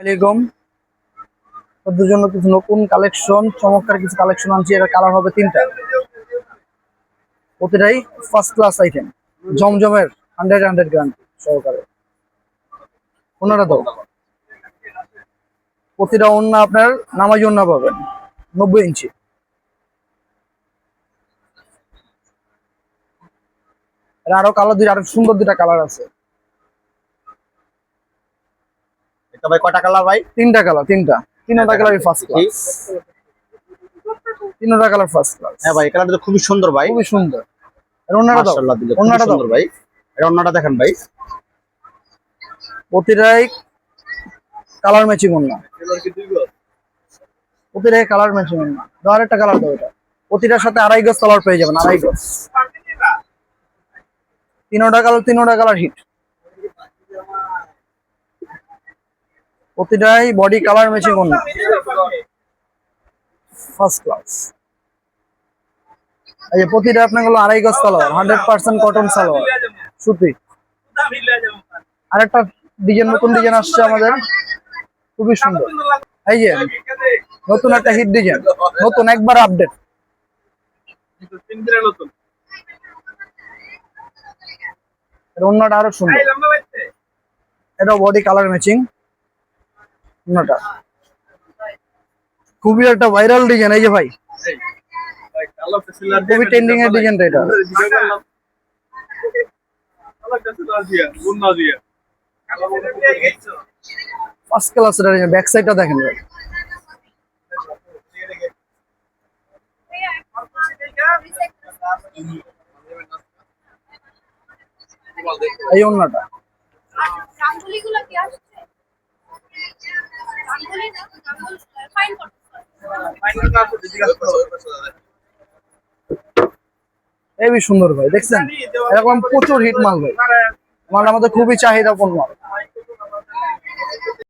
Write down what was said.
আলাইকুম। ওদের জন্য কিছু নতুন কালেকশন চমৎকার কিছু কালেকশন আনছি। এটা কালার হবে তিনটা। প্রতিটাই ফার্স্ট ক্লাস আইটেম জমজমের হান্ড্রেড হান্ড্রেড গ্রান্টি সহকারে। ওনারা তো প্রতিটা অন্য আপনার নামাজি অন্য পাবেন। নব্বই ইঞ্চি। আরও কালার দুই আরও সুন্দর দুটা কালার আছে। এটা ভাই কটা কালার ভাই? তিনটা কালার তিনটা। তিনটা কালারই ফার্স্ট ক্লাস তিনটা কালার ফার্স্ট ক্লাস হ্যাঁ ভাই কালারটা তো খুবই সুন্দর ভাই। খুবই সুন্দর। এর অন্যটা দাও। অন্যটা দাও। ভাই। অন্যটা দেখেন ভাই। প্রতিটাই কালার ম্যাচিং অন্য। প্রতিটাই কালার ম্যাচিং অন্য। দাও আরেকটা কালার দাও এটা। প্রতিটার সাথে আড়াই গজ কালার পেয়ে যাবেন আড়াই গজ। তিনোটা কালার তিনোটা কালার হিট প্রতিটাই বডি কালার ম্যাচিং অন্য ফার্স্ট ক্লাস এই প্রতিটা আপনার হলো আড়াই গজ salwar hundred percent cotton salwar. সুতি। আরেকটা ডিজাইন নতুন ডিজাইন আসছে আমাদের। খুবই সুন্দর। এই যে নতুন একটা হিট ডিজাইন নতুন, একবার আপডেট অন্যটা আরও সুন্দর। এটা বডি কালার ম্যাচিং অন্যটা। খুবই একটা ভাইরাল ডিজাইন এই যে ভাই। খুবই ট্রেন্ডিং এর ডিজাইনটা এটা। ফার্স্ট ক্লাস এর ব্যাক সাইডটা দেখেন ভাই। এই অন্যটা। হেবি সুন্দর ভাই, দেখছেন? এরকম প্রচুর হিট মাল ভাই। মাল আমাদের খুবই চাহিদা পূর্ণ মাল।